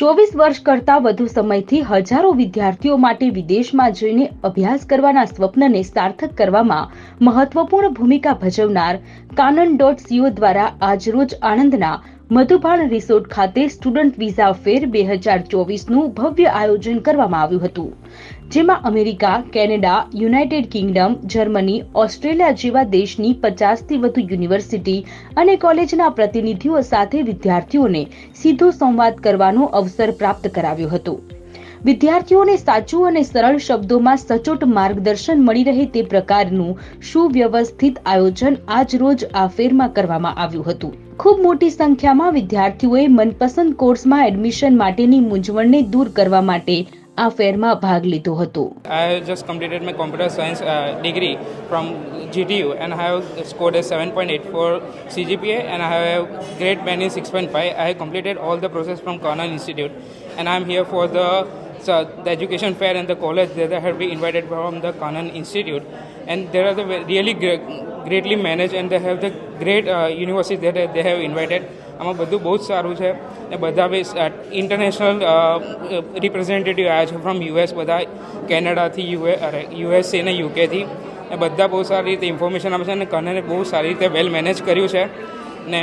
ચોવીસ વર્ષ કરતા વધુ સમયથી હજારો વિદ્યાર્થીઓ માટે વિદેશમાં જઈને અભ્યાસ કરવાના સ્વપ્નને સાર્થક કરવામાં મહત્વપૂર્ણ ભૂમિકા ભજવનાર કાનન ડોટ સીઓ દ્વારા આજરોજ આણંદના મધુભાણ રિસોર્ટ ખાતે સ્ટુડન્ટ વિઝા ફેર બે હજાર ચોવીસનું ભવ્ય આયોજન કરવામાં આવ્યું હતું જેમાં America Canada United Kingdom Germany Australia જેવા દેશની પચાસથી વધુ યુનિવર્સિટી અને કોલેજના પ્રતિનિધિઓ સાથે વિદ્યાર્થીઓને સીધો સંવાદ કરવાનો અવસર પ્રાપ્ત કરાવ્યો હતો વિદ્યાર્થીઓને સાચું અને સરળ શબ્દોમાં સચોટ માર્ગદર્શન મળી રહે તે પ્રકારનું સુવ્યવસ્થિત આયોજન આજ રોજ આ ફેરમાં કરવામાં આવ્યું હતું ખૂબ મોટી સંખ્યામાં વિદ્યાર્થીઓએ મનપસંદ કોર્સમાં એડમિશન માટેની મૂંઝવણને દૂર કરવા માટે આ ફેરમાં ભાગ લીધો હતો I just completed my computer science degree from GTU and I have scored a 7.84 CGPA and I have grade band in 6.5. I have completed all the process from Cornell Institute and I am here for the So the education fair and the college there have been invited from the Kanan Institute, and there are the really great, greatly managed and they have the great uh, universities that they have invited. આમાં બધું બહુ જ સારું છે ને બધા બી international representative આવ્યા છે ફ્રોમ યુએસ બધા કેનેડાથી યુએ અરે યુએસએ ને યુકેથી ને બધા બહુ સારી રીતે ઇન્ફોર્મેશન આપે છે અને કનેને બહુ સારી રીતે વેલ મેનેજ કર્યું છે ને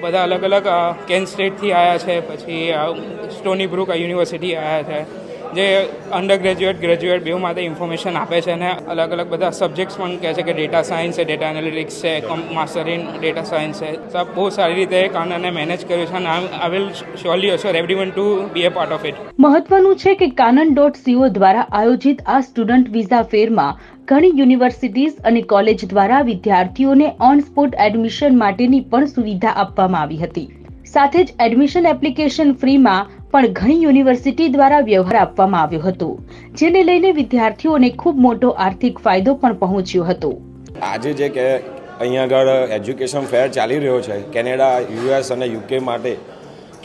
બધા અલગ અલગ કેન સ્ટેટથી આવ્યા છે પછી સ્ટોની બ્રુક યુનિવર્સિટી આવ્યા છે જે અંડર ગ્રેજ્યુએટ ગ્રેજ્યુએટ બેઉ માટે ઇન્ફોર્મેશન આપે છે અને અલગ અલગ બધા સબ્જેક્ટ્સ પણ કહે છે કે ડેટા સાયન્સ છે ડેટા એનાલિટિક્સ છે માસ્ટર ઇન ડેટા સાયન્સ છે તો બહુ સારી રીતે કાનાને મેનેજ કર્યું છે અને I will surely assure everyone to be a part of it મહત્વનું છે કે કાનન ડોટ સીઓ દ્વારા આયોજિત આ સ્ટુડન્ટ વિઝા ફેરમાં ઘણી યુનિવર્સિટીઝ અને કોલેજ દ્વારા વિદ્યાર્થીઓને ઓન સ્પોટ એડમિશન માટેની પણ સુવિધા આપવામાં આવી હતી સાથે જ એડમિશન એપ્લિકેશન ફ્રીમાં પણ ઘણી યુનિવર્સિટી દ્વારા વ્યવહાર આપવામાં આવ્યો હતો જેને લઈને વિદ્યાર્થીઓને ખૂબ મોટો આર્થિક ફાયદો પણ પહોંચ્યો હતો આજે જે કે અહીંયા આગળ એજ્યુકેશન ફેર ચાલી રહ્યો છે કેનેડા યુએસ અને યુકે માટે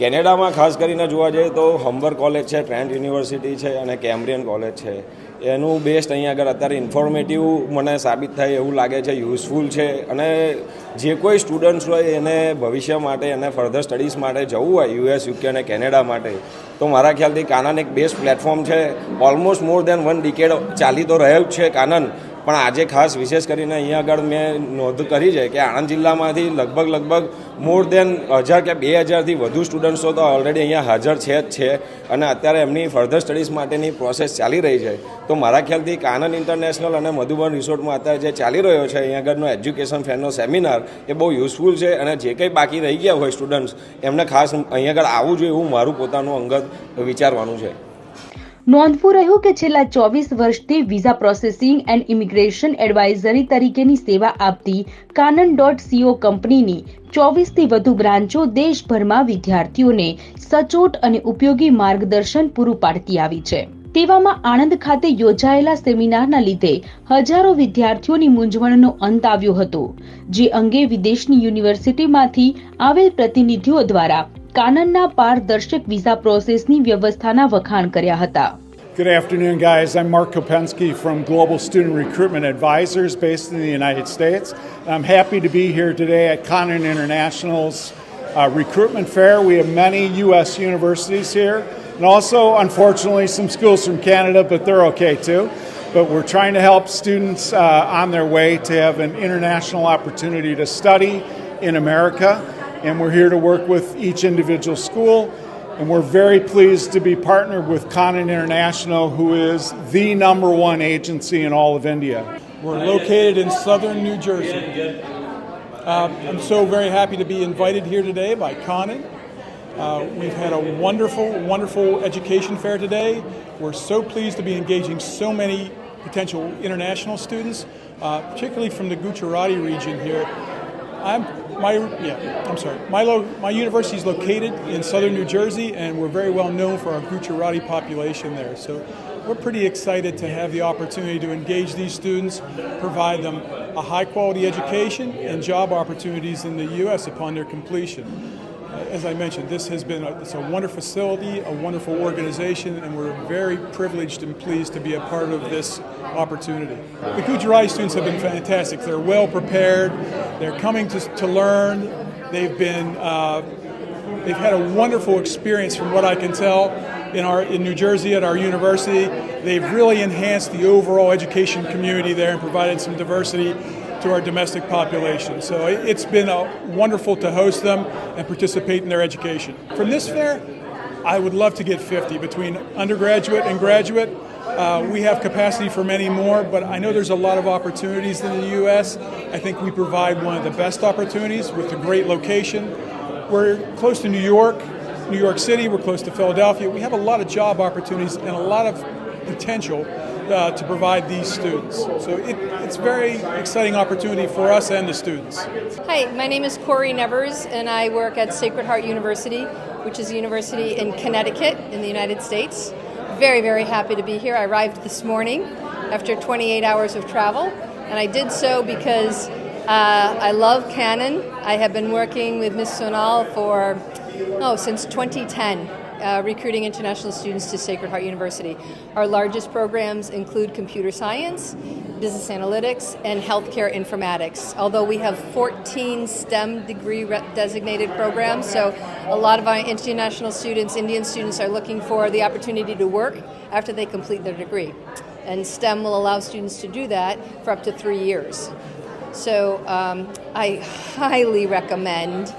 કેનેડામાં ખાસ કરીને જોવા જઈએ તો હમ્બર કોલેજ છે ટ્રેન્ટ યુનિવર્સિટી છે અને કેમ્બ્રિયન કોલેજ છે એનું બેસ્ટ અહીંયા આગળ અત્યારે ઇન્ફોર્મેટિવ મને સાબિત થાય એવું લાગે છે યુઝફુલ છે અને જે કોઈ સ્ટુડન્ટ્સ હોય એને ભવિષ્ય માટે એને ફર્ધર સ્ટડીઝ માટે જવું હોય યુએસ યુકે અને કેનેડા માટે તો મારા ખ્યાલથી કાનન એક બેસ્ટ પ્લેટફોર્મ છે almost more than one decade ચાલી તો જ છે કાનન પણ આજે ખાસ વિશેષ કરીને અહીંયા આગળ મેં નોંધ કરી છે કે આણંદ જિલ્લામાંથી લગભગ લગભગ મોર દેન હજાર કે બે હજારથી વધુ સ્ટુડન્ટ્સો તો ઓલરેડી અહીંયા હાજર છે જ છે અને અત્યારે એમની ફર્ધર સ્ટડીઝ માટેની પ્રોસેસ ચાલી રહી છે તો મારા ખ્યાલથી કાનન ઇન્ટરનેશનલ અને મધુબન રિસોર્ટમાં અત્યારે જે ચાલી રહ્યો છે અહીંયા આગળનો એજ્યુકેશન ફેરનો સેમિનાર એ બહુ યુઝફુલ છે અને જે કંઈ બાકી રહી ગયા હોય સ્ટુડન્ટ્સ એમને ખાસ અહીંયા આગળ આવવું જોઈએ એવું મારું પોતાનું અંગત વિચારવાનું છે નોંધવું રહ્યું કે છેલ્લા ચોવીસ વર્ષથી visa processing and immigration advisory તરીકેની સેવા આપતી કાનન ડોટ સીઓ કંપનીની ચોવીસથી વધુ બ્રાન્ચો દેશભરમાં વિદ્યાર્થીઓને સચોટ અને ઉપયોગી માર્ગદર્શન પૂરું પાડતી આવી છે તેવામાં આણંદ ખાતે યોજાયેલા સેમિનારના લીધે હજારો વિદ્યાર્થીઓની મૂંઝવણનો અંત આવ્યો હતો જે અંગે વિદેશની યુનિવર્સિટીમાંથી આવેલ પ્રતિનિધિઓ દ્વારા કાનનના પારદર્શક વિઝા પ્રોસેસની વ્યવસ્થાના વખાણ કર્યા હતા Good afternoon, guys. I'm Mark Kopensky from Global Student Recruitment Advisors based in the United States. I'm happy to be here today at Conan International's uh, recruitment fair. We have many U.S. universities here, and also, unfortunately, some schools from Canada, but they're okay too. But we're trying to help students uh, on their way to have an international opportunity to study in America and we're here to work with each individual school. And we're very pleased to be partnered with Conan International, who is the number one agency in all of India. We're located in southern New Jersey. Uh, I'm so very happy to be invited here today by Conan. Uh, we've had a wonderful, wonderful education fair today. We're so pleased to be engaging so many potential international students, uh, particularly from the Gujarati region here. I'm my yeah, I'm sorry. My lo, my university is located in southern New Jersey, and we're very well known for our Gujarati population there. So we're pretty excited to have the opportunity to engage these students, provide them a high quality education and job opportunities in the U.S. upon their completion as I mentioned, this has been a, it's a wonderful facility, a wonderful organization, and we're very privileged and pleased to be a part of this opportunity. The Gujarati students have been fantastic. They're well prepared. They're coming to, to learn. They've been uh, they've had a wonderful experience, from what I can tell, in our in New Jersey at our university. They've really enhanced the overall education community there and provided some diversity to our domestic population. So it's been uh, wonderful to host them and participate in their education. From this fair, I would love to get 50 between undergraduate and graduate. Uh, we have capacity for many more, but I know there's a lot of opportunities in the U.S. I think we provide one of the best opportunities with a great location. We're close to New York, New York City, we're close to Philadelphia. We have a lot of job opportunities and a lot of potential uh, to provide these students. So it, it's a very exciting opportunity for us and the students. Hi, my name is Corey Nevers, and I work at Sacred Heart University, which is a university in Connecticut in the United States. Very, very happy to be here. I arrived this morning after 28 hours of travel, and I did so because uh, I love Canon. I have been working with Ms. Sonal for, oh, since 2010 uh, recruiting international students to Sacred Heart University. Our largest programs include computer science, business analytics, and healthcare informatics. Although we have 14 STEM degree designated programs, so a lot of our international students, Indian students, are looking for the opportunity to work after they complete their degree. And STEM will allow students to do that for up to three years. So um, I highly recommend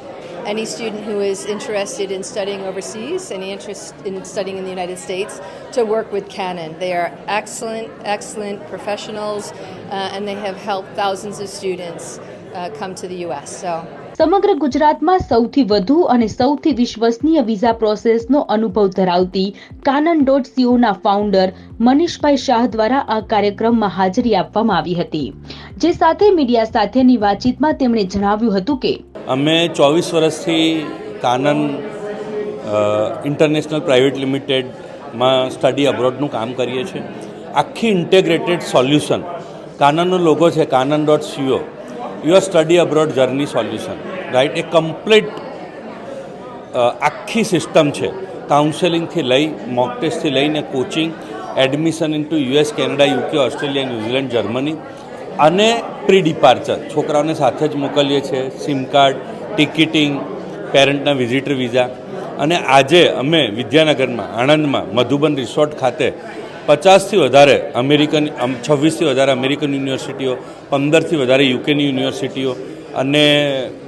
any student who is interested in studying overseas, any interest in studying in the United States, to work with Canon. They are excellent, excellent professionals, uh, and they have helped thousands of students uh, come to the U.S. So સમગ્ર ગુજરાતમાં સૌથી વધુ અને સૌથી વિશ્વસનીય visa પ્રોસેસનો અનુભવ ધરાવતી કાનન ડોટ સીઓના ફાઉન્ડર મનીષભાઈ શાહ દ્વારા આ કાર્યક્રમમાં હાજરી આપવામાં આવી હતી જે સાથે મીડિયા સાથેની વાતચીતમાં તેમણે જણાવ્યું હતું કે અમે ચોવીસ વર્ષથી કાનન ઇન્ટરનેશનલ પ્રાઇવેટ લિમિટેડમાં સ્ટડી અબ્રોડનું કામ કરીએ છીએ આખી ઇન્ટેગ્રેટેડ સોલ્યુશન કાનનનો લોગો છે Kanan dot co your study abroad journey solution right a complete આખી સિસ્ટમ છે કાઉન્સેલિંગથી લઈ મોક ટેસ્ટથી લઈને coaching admission in into US Canada UK Australia New Zealand Germany અને પ્રી ડિપાર્ચર છોકરાઓને સાથે જ મોકલીએ છીએ સિમ કાર્ડ ટિકિટિંગ પેરેન્ટના વિઝિટર વિઝા અને આજે અમે વિદ્યાનગરમાં આણંદમાં મધુબન રિસોર્ટ ખાતે પચાસથી વધારે અમેરિકન છવ્વીસથી વધારે અમેરિકન યુનિવર્સિટીઓ પંદરથી વધારે યુકેની યુનિવર્સિટીઓ અને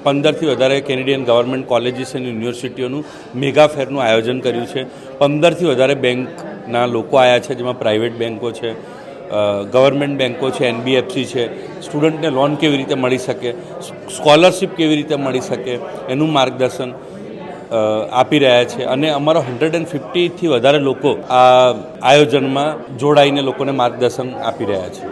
પંદરથી વધારે કેનેડિયન ગવર્મેન્ટ કોલેજીસ અને યુનિવર્સિટીઓનું મેગા ફેરનું આયોજન કર્યું છે પંદરથી વધારે બેંકના લોકો આવ્યા છે જેમાં પ્રાઇવેટ બેન્કો છે ગવર્મેન્ટ બેન્કો છે એનબીએફસી છે સ્ટુડન્ટને લોન કેવી રીતે મળી શકે સ્કોલરશિપ કેવી રીતે મળી શકે એનું માર્ગદર્શન આપી રહ્યા છે અને અમારો હંડ્રેડ એન્ડ ફિફ્ટીથી વધારે લોકો આ આયોજનમાં જોડાઈને લોકોને માર્ગદર્શન આપી રહ્યા છે